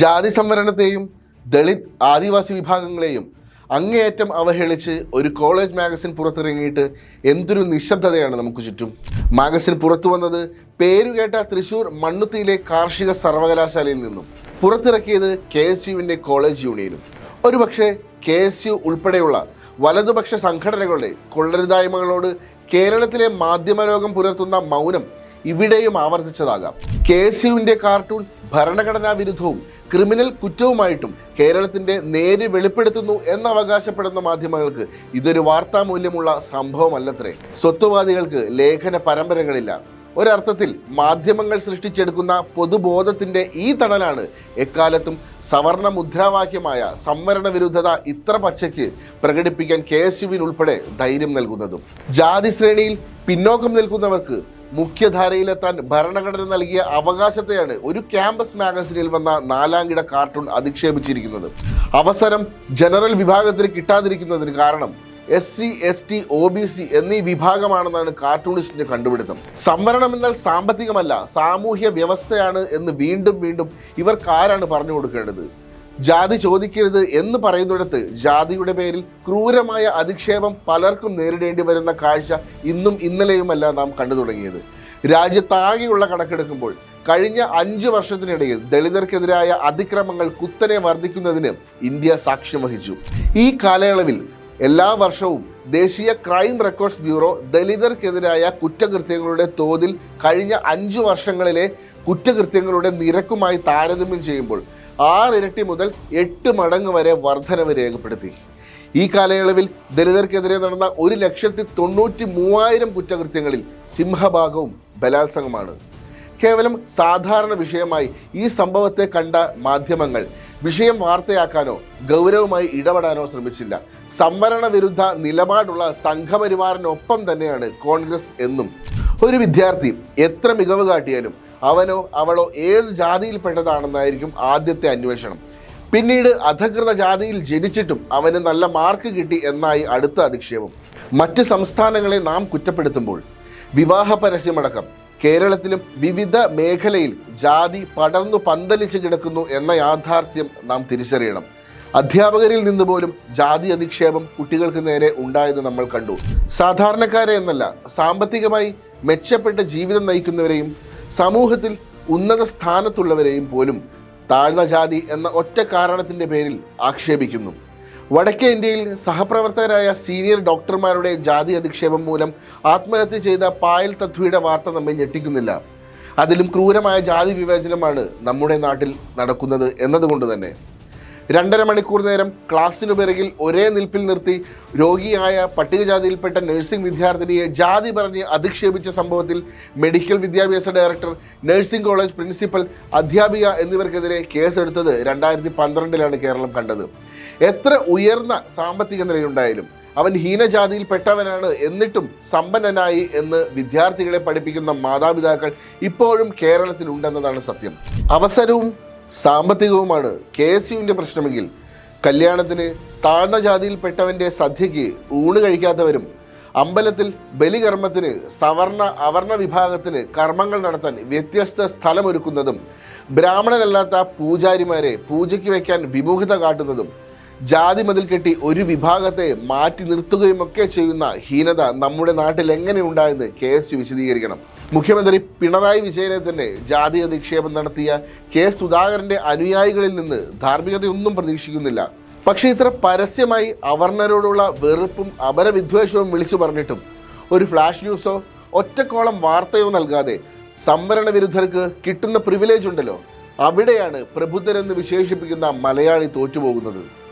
ജാതി സംവരണത്തെയും ദളിത് ആദിവാസി വിഭാഗങ്ങളെയും അങ്ങേയറ്റം അവഹേളിച്ച് ഒരു കോളേജ് മാഗസിൻ പുറത്തിറങ്ങിയിട്ട് എന്തൊരു നിശബ്ദതയാണ് നമുക്ക് ചുറ്റും. മാഗസിൻ പുറത്തു വന്നത് പേരുകേട്ട തൃശൂർ മണ്ണുത്തിയിലെ കാർഷിക സർവകലാശാലയിൽ നിന്നും. പുറത്തിറക്കിയത് കെ എസ് യുവിന്റെ കോളേജ് യൂണിയനും. ഒരുപക്ഷെ കെ എസ് യു ഉൾപ്പെടെയുള്ള വലതുപക്ഷ സംഘടനകളുടെ കൊള്ളരുതായ്മകളോട് കേരളത്തിലെ മാധ്യമലോകം പുലർത്തുന്ന മൗനം ഇവിടെയും ആവർത്തിച്ചതാകാം. കെ എസ് യുവിന്റെ കാർട്ടൂൺ ഭരണഘടനാ വിരുദ്ധവും ക്രിമിനൽ കുറ്റവുമായിട്ടും കേരളത്തിന്റെ നേര് വെളിപ്പെടുത്തുന്നു എന്നവകാശപ്പെടുന്ന മാധ്യമങ്ങൾക്ക് ഇതൊരു വാർത്താ മൂല്യമുള്ള സംഭവമല്ലത്രേ. സ്വത്വവാദികൾക്ക് ലേഖന പരമ്പരകളില്ല. ഒരർത്ഥത്തിൽ മാധ്യമങ്ങൾ സൃഷ്ടിച്ചെടുക്കുന്ന പൊതുബോധത്തിന്റെ ഈ തണലാണ് എക്കാലത്തും സവർണ മുദ്രാവാക്യമായ സംവരണ വിരുദ്ധത ഇത്ര പച്ചയ്ക്ക് പ്രകടിപ്പിക്കാൻ കെ എസ് യുവിനുൾപ്പെടെ ധൈര്യം നൽകുന്നതും. ജാതി ശ്രേണിയിൽ പിന്നോക്കം നിൽക്കുന്നവർക്ക് മുഖ്യധാരയിലെത്താൻ ഭരണഘടന നൽകിയ അവകാശത്തെയാണ് ഒരു ക്യാമ്പസ് മാഗസിനിൽ വന്ന നാലാംകിട കാർട്ടൂൺ അധിക്ഷേപിച്ചിരിക്കുന്നത്. അവസരം ജനറൽ വിഭാഗത്തിന് കിട്ടാതിരിക്കുന്നതിന് കാരണം S C S T O B C എന്നീ വിഭാഗമാണെന്നാണ് കാർട്ടൂണിസ്റ്റിന്റെ കണ്ടുപിടുത്തം. സംവരണം എന്നാൽ സാമ്പത്തികമല്ല സാമൂഹ്യ വ്യവസ്ഥയാണ് എന്ന് വീണ്ടും വീണ്ടും ഇവർക്ക് ആരാണ് പറഞ്ഞു കൊടുക്കേണ്ടത്. ജാതി ചോദിക്കരുത് എന്ന് പറയുന്നിടത്ത് ജാതിയുടെ പേരിൽ ക്രൂരമായ അധിക്ഷേപം പലർക്കും നേരിടേണ്ടി വരുന്ന കാഴ്ച ഇന്നും ഇന്നലെയുമല്ല നാം കണ്ടു തുടങ്ങിയത്. രാജ്യത്താകെയുള്ള കണക്കെടുക്കുമ്പോൾ കഴിഞ്ഞ അഞ്ച് വർഷത്തിനിടയിൽ ദളിതർക്കെതിരായ അതിക്രമങ്ങൾ കുത്തനെ വർദ്ധിക്കുന്നതിന് ഇന്ത്യ സാക്ഷ്യം വഹിച്ചു. ഈ കാലയളവിൽ എല്ലാ വർഷവും ദേശീയ ക്രൈം റെക്കോർഡ്സ് ബ്യൂറോ ദലിതർക്കെതിരായ കുറ്റകൃത്യങ്ങളുടെ തോതിൽ കഴിഞ്ഞ അഞ്ചു വർഷങ്ങളിലെ കുറ്റകൃത്യങ്ങളുടെ നിരക്കുമായി താരതമ്യം ചെയ്യുമ്പോൾ ആറിരട്ടി മുതൽ എട്ട് മടങ്ങ് വരെ വർധനവ് രേഖപ്പെടുത്തി. ഈ കാലയളവിൽ ദലിതർക്കെതിരെ നടന്ന ഒരു ലക്ഷത്തി തൊണ്ണൂറ്റി മൂവായിരം കുറ്റകൃത്യങ്ങളിൽ സിംഹഭാഗവും ബലാത്സംഗമാണ്. കേവലം സാധാരണ വിഷയമായി ഈ സംഭവത്തെ കണ്ട മാധ്യമങ്ങൾ വിഷയം വാർത്തയാക്കാനോ ഗൗരവമായി ഇടപെടാനോ ശ്രമിച്ചില്ല. സംവരണ വിരുദ്ധ നിലപാടുള്ള സംഘപരിവാറിനൊപ്പം തന്നെയാണ് കോൺഗ്രസ് എന്നും. ഒരു വിദ്യാർത്ഥി എത്ര മികവ് കാട്ടിയാലും അവനോ അവളോ ഏത് ജാതിയിൽപ്പെട്ടതാണെന്നായിരിക്കും ആദ്യത്തെ അന്വേഷണം. പിന്നീട് അധകൃത ജാതിയിൽ ജനിച്ചിട്ടും അവന് നല്ല മാർക്ക് കിട്ടി എന്നായി അടുത്ത അധിക്ഷേപം. മറ്റ് സംസ്ഥാനങ്ങളെ നാം കുറ്റപ്പെടുത്തുമ്പോൾ വിവാഹ പരസ്യമടക്കം കേരളത്തിലും വിവിധ മേഖലയിൽ ജാതി പടർന്നു പന്തലിച്ച് കിടക്കുന്നു എന്ന യാഥാർത്ഥ്യം നാം തിരിച്ചറിയണം. അധ്യാപകരിൽ നിന്ന് പോലും ജാതി അധിക്ഷേപം കുട്ടികൾക്ക് നേരെ ഉണ്ടായത് നമ്മൾ കണ്ടു. സാധാരണക്കാരെ എന്നല്ല സാമ്പത്തികമായി മെച്ചപ്പെട്ട ജീവിതം നയിക്കുന്നവരെയും സമൂഹത്തിൽ ഉന്നത സ്ഥാനത്തുള്ളവരെയും പോലും താഴ്ന്ന ജാതി എന്ന ഒറ്റ കാരണത്തിന്റെ പേരിൽ ആക്ഷേപിക്കുന്നു. വടക്കേ ഇന്ത്യയിൽ സഹപ്രവർത്തകരായ സീനിയർ ഡോക്ടർമാരുടെ ജാതി അധിക്ഷേപം മൂലം ആത്മഹത്യ ചെയ്ത പായൽ തത്വയുടെ വാർത്ത നമ്മെ ഞെട്ടിക്കുന്നില്ല. അതിലും ക്രൂരമായ ജാതി വിവേചനമാണ് നമ്മുടെ നാട്ടിൽ നടക്കുന്നത് എന്നതുകൊണ്ട് തന്നെ. രണ്ടര മണിക്കൂർ നേരം ക്ലാസ്സിനു പിറകിൽ ഒരേ നിൽപ്പിൽ നിർത്തി രോഗിയായ പട്ടികജാതിയിൽപ്പെട്ട നഴ്സിംഗ് വിദ്യാർത്ഥിനിയെ ജാതി പറഞ്ഞ് അധിക്ഷേപിച്ച സംഭവത്തിൽ മെഡിക്കൽ വിദ്യാഭ്യാസ ഡയറക്ടർ നഴ്സിംഗ് കോളേജ് പ്രിൻസിപ്പൽ അധ്യാപിക എന്നിവർക്കെതിരെ കേസെടുത്തത് രണ്ടായിരത്തി പന്ത്രണ്ടിലാണ് കേരളം കണ്ടത്. എത്ര ഉയർന്ന സാമ്പത്തിക നിലയുണ്ടായാലും അവൻ ഹീനജാതിയിൽപ്പെട്ടവനാണ് എന്നിട്ടും സമ്പന്നനായി എന്ന് വിദ്യാർത്ഥികളെ പഠിപ്പിക്കുന്ന മാതാപിതാക്കൾ ഇപ്പോഴും കേരളത്തിലുണ്ടെന്നതാണ് സത്യം. അവസരവും സാമ്പത്തികവുമാണ് കെ എസ് യുവിന്റെ പ്രശ്നമെങ്കിൽ കല്യാണത്തിന് താഴ്ന്ന ജാതിയിൽപ്പെട്ടവന്റെ സദ്യയ്ക്ക് ഊണ് കഴിക്കാത്തവരും അമ്പലത്തിൽ ബലികർമ്മത്തിന് സവർണ അവർണ വിഭാഗത്തിന് കർമ്മങ്ങൾ നടത്താൻ വ്യത്യസ്ത സ്ഥലമൊരുക്കുന്നതും ബ്രാഹ്മണനല്ലാത്ത പൂജാരിമാരെ പൂജയ്ക്ക് വയ്ക്കാൻ വിമുഖത കാട്ടുന്നതും ജാതി മതിൽ കെട്ടി ഒരു വിഭാഗത്തെ മാറ്റി നിർത്തുകയും ഒക്കെ ചെയ്യുന്ന ഹീനത നമ്മുടെ നാട്ടിൽ എങ്ങനെ ഉണ്ടായെന്ന് കെ എസ് യു വിശദീകരിക്കണം. മുഖ്യമന്ത്രി പിണറായി വിജയനെ തന്നെ ജാതി അധിക്ഷേപം നടത്തിയ കെ സുധാകരന്റെ അനുയായികളിൽ നിന്ന് ധാർമ്മികതയൊന്നും പ്രതീക്ഷിക്കുന്നില്ല. പക്ഷേ ഇത്ര പരസ്യമായി അവർണരോടുള്ള വെറുപ്പും അപരവിദ്വേഷവും വിളിച്ചു പറഞ്ഞിട്ടും ഒരു ഫ്ലാഷ് ന്യൂസോ ഒറ്റക്കോളം വാർത്തയോ നൽകാതെ സംവരണ വിരുദ്ധർക്ക് കിട്ടുന്ന പ്രിവിലേജ് ഉണ്ടല്ലോ. അവിടെയാണ് പ്രബുദ്ധരെന്ന് വിശേഷിപ്പിക്കുന്ന മലയാളി തോറ്റുപോകുന്നത്.